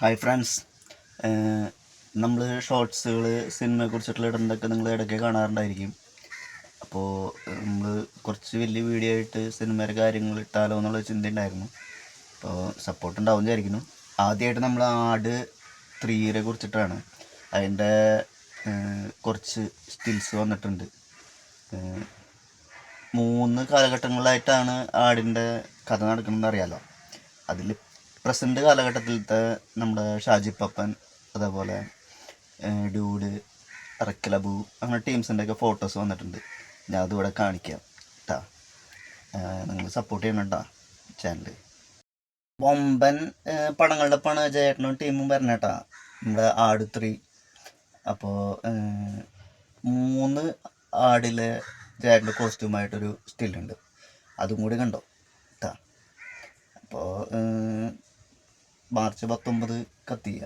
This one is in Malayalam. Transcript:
ഹായ് ഫ്രണ്ട്സ് നമ്മൾ ഷോർട്സുകൾ സിനിമയെ കുറിച്ചിട്ടുള്ള നിങ്ങൾ ഇടയ്ക്ക് കാണാറുണ്ടായിരിക്കും. അപ്പോൾ നമ്മൾ കുറച്ച് വലിയ വീഡിയോ ആയിട്ട് സിനിമയുടെ കാര്യങ്ങൾ ഇട്ടാലോ എന്നുള്ള ചിന്ത ഉണ്ടായിരുന്നു അപ്പോൾ സപ്പോർട്ട് ഉണ്ടാവും വിചാരിക്കുന്നു. ആദ്യമായിട്ട് നമ്മൾ ആട് ത്രീയെ കുറിച്ചിട്ടാണ്. അതിന്റെ കുറച്ച് സ്റ്റിൽസ് വന്നിട്ടുണ്ട്. മൂന്ന് കാലഘട്ടങ്ങളിലായിട്ടാണ് ആടിന്റെ കഥ നടക്കുന്നതെന്ന് അറിയാലോ. അതിൽ പ്രസന്റ് കാലഘട്ടത്തിലത്തെ നമ്മുടെ ഷാജി പപ്പൻ അതേപോലെ ഡൂഡ് അറക്കലബു അങ്ങനെ ടീംസിന്റെ ഒക്കെ ഫോട്ടോസ് വന്നിട്ടുണ്ട്. ഞാൻ അതിവിടെ കാണിക്കാം കേട്ടാ നിങ്ങൾ സപ്പോർട്ട് ചെയ്യണം ചാനൽ ബൊമ്പൻ പടങ്ങളുടെ പണ ജയേട്ടനും ടീമും വരണേട്ടാ നമ്മുടെ ആട് ത്രീ. അപ്പോൾ മൂന്ന് ആടിലെ ജയേട്ടന്റെ കോസ്റ്റ്യൂമായിട്ടൊരു സ്റ്റില്ലുണ്ട് അതും കൂടി കണ്ടോ കേട്ടാ അപ്പോൾ മാർച്ച് പത്തൊമ്പത് കത്തിയ